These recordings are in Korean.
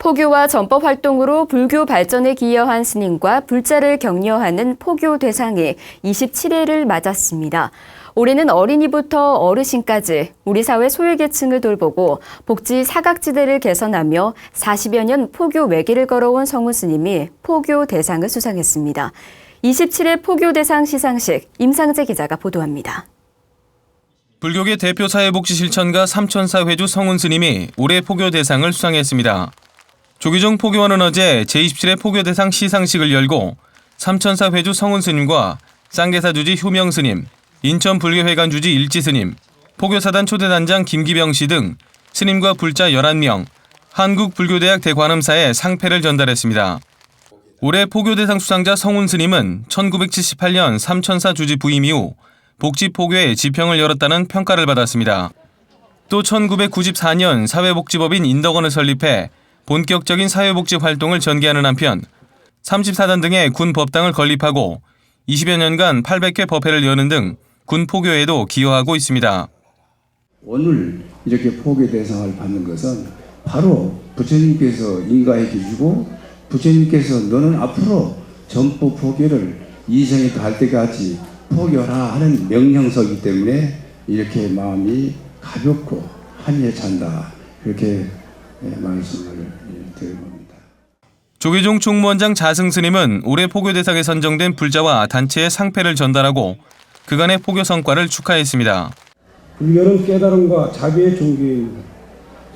포교와 전법 활동으로 불교 발전에 기여한 스님과 불자를 격려하는 포교 대상이 27회를 맞았습니다. 올해는 어린이부터 어르신까지 우리 사회 소외계층을 돌보고 복지 사각지대를 개선하며 40여 년 포교 외길을 걸어온 성우 스님이 포교 대상을 수상했습니다. 27회 포교 대상 시상식 임상재 기자가 보도합니다. 불교계 대표 사회복지 실천가 삼천사 회주 성훈 스님이 올해 포교 대상을 수상했습니다. 조기종 포교원은 어제 제27회 포교 대상 시상식을 열고 삼천사 회주 성훈 스님과 쌍계사 주지 효명 스님, 인천 불교회관 주지 일지 스님, 포교사단 초대단장 김기병 씨 등 스님과 불자 11명, 한국불교대학 대관음사에 상패를 전달했습니다. 올해 포교대상 수상자 성훈 스님은 1978년 삼천사 주지 부임 이후 복지포교에 지평을 열었다는 평가를 받았습니다. 또 1994년 사회복지법인 인덕원을 설립해 본격적인 사회복지 활동을 전개하는 한편 34단 등의 군 법당을 건립하고 20여 년간 800회 법회를 여는 등 군 포교에도 기여하고 있습니다. 오늘 이렇게 포교 대상을 받는 것은 바로 부처님께서 인가해 주시고 부처님께서 너는 앞으로 전부 포교를 이생이 갈 때까지 포교라 하는 명령서이기 때문에 이렇게 마음이 가볍고 한이에 찬다 그렇게 예, 말씀을 예, 드려봅니다. 조계종 총무원장 자승 스님은 올해 포교 대상에 선정된 불자와 단체에 상패를 전달하고 그간의 포교 성과를 축하했습니다. 불교는 깨달음과 자비의 종교입니다.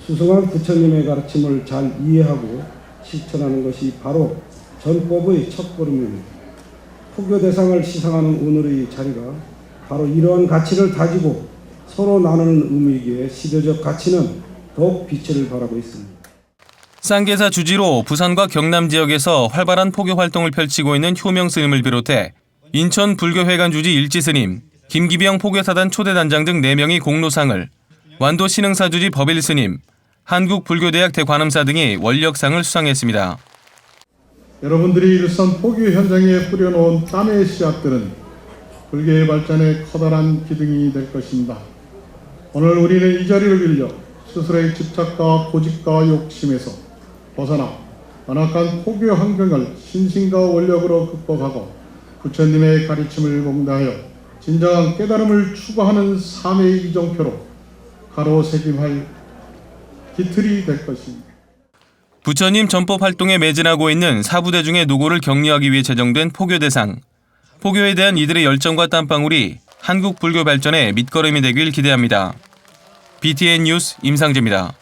수승한 부처님의 가르침을 잘 이해하고 실천하는 것이 바로 전법의 첫걸음입니다. 포교 대상을 시상하는 오늘의 자리가 바로 이러한 가치를 다지고 서로 나누는 의미이기에 시대적 가치는 더욱 빛을 발하고 있습니다. 쌍계사 주지로 부산과 경남 지역에서 활발한 포교 활동을 펼치고 있는 효명 스님을 비롯해 인천 불교회관 주지 일지 스님, 김기병 포교사단 초대단장 등 4명이 공로상을, 완도 신흥사 주지 법일 스님, 한국불교대학 대관음사 등이 원력상을 수상했습니다. 여러분들이 일선 포교 현장에 뿌려놓은 땀의 씨앗들은 불교의 발전에 커다란 기둥이 될 것입니다. 오늘 우리는 이 자리를 빌려 스스로의 집착과 고집과 욕심에서 벗어나 완악한 포교 환경을 신심과 원력으로 극복하고 부처님의 가르침을 공부하여 진정한 깨달음을 추구하는 삶의 이정표로 가로새김할 기틀이 될 것입니다. 부처님 전법 활동에 매진하고 있는 사부대 중의 노고를 격려하기 위해 제정된 포교 대상. 포교에 대한 이들의 열정과 땀방울이 한국 불교 발전의 밑거름이 되길 기대합니다. BTN 뉴스 임상재입니다.